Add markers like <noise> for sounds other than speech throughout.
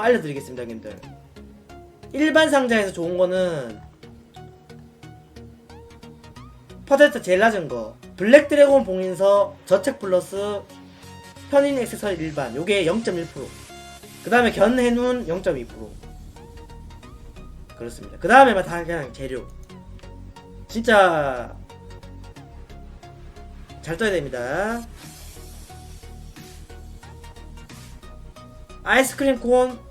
알려드리겠습니다 형님들. 일반 상자에서 좋은 거는 퍼센트 제일 낮은 거. 블랙 드래곤 봉인서 저책 플러스 현인 액세서리 일반. 요게 0.1%그 다음에 견 해눈 0.2% 그렇습니다. 그 다음에 다 그냥 재료. 진짜 잘 떠야 됩니다. 아이스크림 콘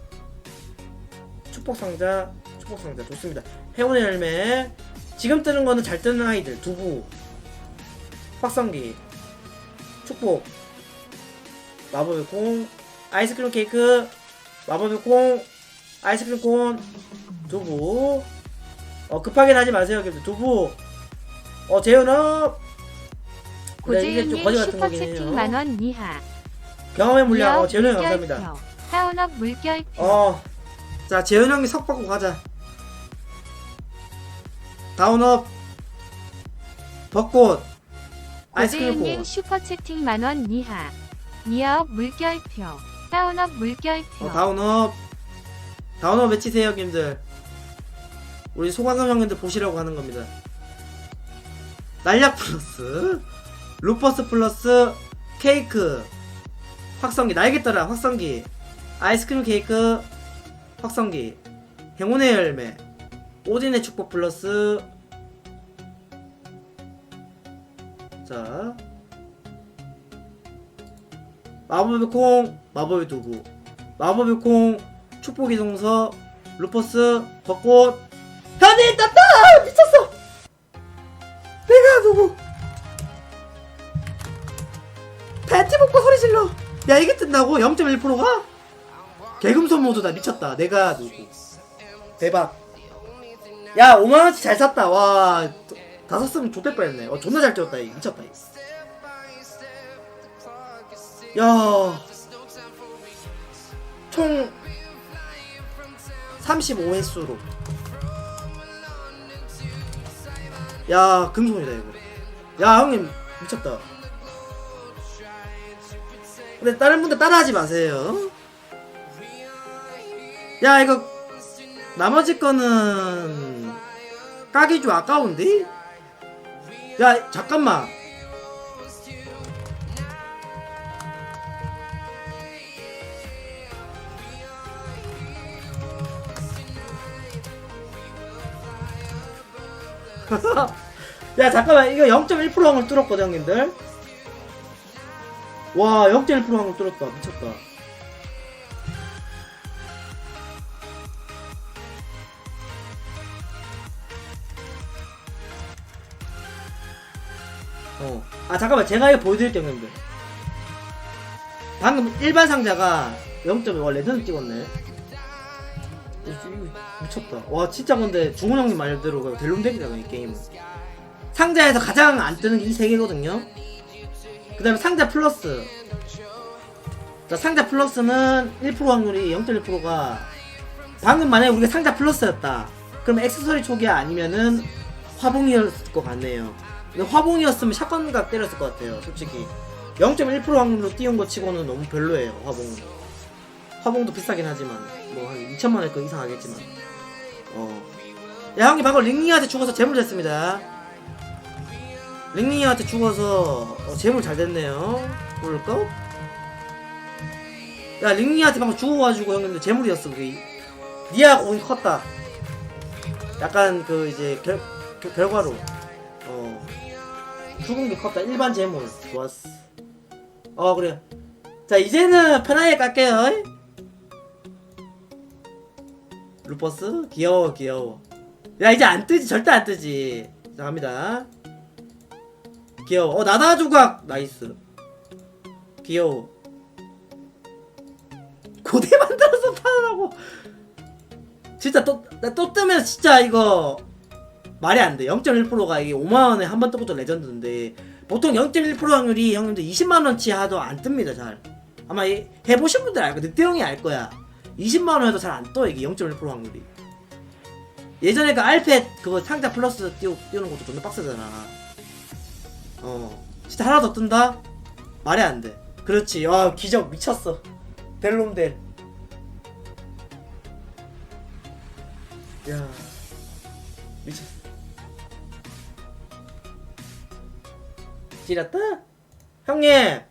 축복 상자 축복 상자. 좋습니다. 행운의 열매. 지금 뜨는 거는 잘 뜨는 아이들. 두부. 확성기. 축복. 마법의 콩. 아이스크림 케이크. 마법의 콩. 아이스크림 콘. 두부. 어 급하게 하지 마세요 여기 두부. 어 재현업. 네, 고재윤님 슈퍼채팅 만원 이하. 경험의 물량. 어 재현이 감사합니다. 사원업 물결표. 어. 자, 재현 형이 석 받고 가자. 다운업. 벚꽃. 아이스크림 고재윤님 코. 슈퍼 채팅 만원 이하. 미역 물결표. 사원업 물결표. 어, 다운업. 다운업 외치세요, 형님들. 우리 소광금 형님들 보시라고 하는 겁니다. 날약 플러스. 루퍼스 플러스. 케이크. 확성기. 날개떠라, 확성기. 아이스크림 케이크. 확성기. 행운의 열매. 오딘의 축복 플러스. 자. 마법의 콩, 마법의 두부. 마법의 콩, 축복의 동서, 루퍼스, 벚꽃. 현이 떴다! 미쳤어! 내가 누구? 팬티 먹고 소리 질러! 야, 이게 뜬다고? 0.1%가? 개금손 모드다. 미쳤다. 내가 누구? 대박. 야, 5만원치 잘 샀다. 와. 다 샀으면 좋될 뻔했네. 어, 존나 잘 찍었다. 이 미쳤다. 이. 야. 총 35횟수로. 야, 금손이다, 이거. 야, 형님, 미쳤다. 근데 다른 분들 따라하지 마세요. 야, 이거, 나머지 거는, 까기 좀 아까운데? 야, 잠깐만. <laughs> 야 잠깐만 이거 0.1% 확률 뚫었거든 형님들 와 0.1% 확률 뚫었다 미쳤다 어 아 잠깐만 제가 이거 보여드릴게요 형님들 방금 일반 상자가 0.1와 레전드 찍었네 미쳤다 와 진짜 근데 중훈 형님 말대로 그 델롱덱이다 이 게임은 상자에서 가장 안 뜨는 게 이 세 개거든요. 그 다음에 상자 플러스. 자, 상자 플러스는 1% 확률이 0.1%가 방금 만약에 우리가 상자 플러스였다. 그럼 액세서리 초기화 아니면은 화봉이었을 것 같네요. 근데 화봉이었으면 샷건각 때렸을 것 같아요, 솔직히. 0.1% 확률로 띄운 거 치고는 너무 별로예요, 화봉은. 화봉도 비싸긴 하지만, 뭐 한 2천만원 그 이상 하겠지만. 어. 야, 형님 방금 링링한테 죽어서 재물 됐습니다. 링링이한테 죽어서 어, 재물 잘 됐네요. 볼까? 야 링링이한테 방금 죽어가지고 형님들 재물이었어 그게. 오긴 컸다. 약간 그 이제 결, 결 결과로 어 죽은 게 컸다. 일반 재물 좋았어. 어 그래. 자 이제는 편하게 깔게요. 루퍼스 귀여워 귀여워. 야 이제 안 뜨지 절대 안 뜨지. 자 갑니다. 귀여워. 어, 나다 조각! 나이스. 귀여워. 고대 만들어서 파느라고. 진짜 또, 나 또 뜨면 진짜 이거 말이 안 돼. 0.1%가 이게 5만 원에 한 번 뜨고도 레전드인데 보통 0.1% 확률이 형님들 20만 원치 하도 안 뜹니다, 잘. 아마 이- 해보신 분들 알 거야. 늑대 형이 알 거야. 20만원 해도 잘 안 떠, 이게 0.1% 확률이. 예전에 그 알펫 그거 상자 플러스 띄우, 띄우는 것도 존나 빡세잖아. 어 진짜 하나 더 뜬다? 말이 안 돼. 그렇지. 와 기적 미쳤어. 델롬델. 야 미쳤어 지렸다? 형님